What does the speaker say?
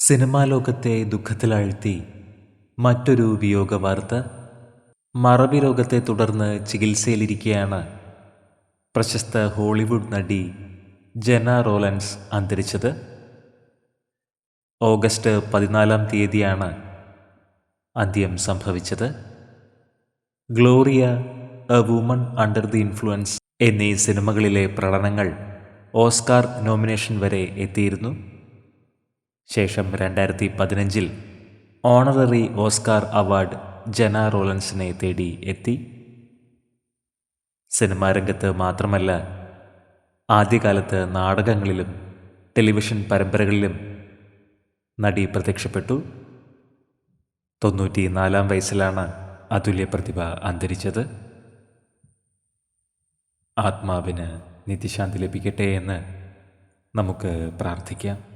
Cinema ലോകത്തെ ദുഃഖത്തിലാഴ്ത്തി മറ്റൊരു വിയോഗ വാർത്ത മറവി രോഗത്തെ തുടർന്ന് ചികിത്സയിലിരിക്കെയാണ് പ്രശസ്ത ഹോളിവുഡ് നടി ജന റോലൻസ് അന്തരിച്ചത്. ഓഗസ്റ്റ് പതിനാലാം തീയതിയാണ് അന്ത്യം സംഭവിച്ചത്. Gloria a woman under the influence എന്നീ സിനിമകളിലെ പ്രകടനങ്ങൾ ഓസ്കാർ നോമിനേഷൻ വരെ എത്തിയിരുന്നു. ശേഷം രണ്ടായിരത്തി പതിനഞ്ചിൽ ഓണററി ഓസ്കാർ അവാർഡ് ജന റോലൻസിനെ തേടി എത്തി. സിനിമാ രംഗത്ത് മാത്രമല്ല ആദ്യകാലത്ത് നാടകങ്ങളിലും ടെലിവിഷൻ പരമ്പരകളിലും നടി പ്രത്യക്ഷപ്പെട്ടു. തൊണ്ണൂറ്റി നാലാം വയസ്സിലാണ് അതുല്യ പ്രതിഭ അന്തരിച്ചത്. ആത്മാവിന് നിത്യശാന്തി ലഭിക്കട്ടെ എന്ന് നമുക്ക് പ്രാർത്ഥിക്കാം.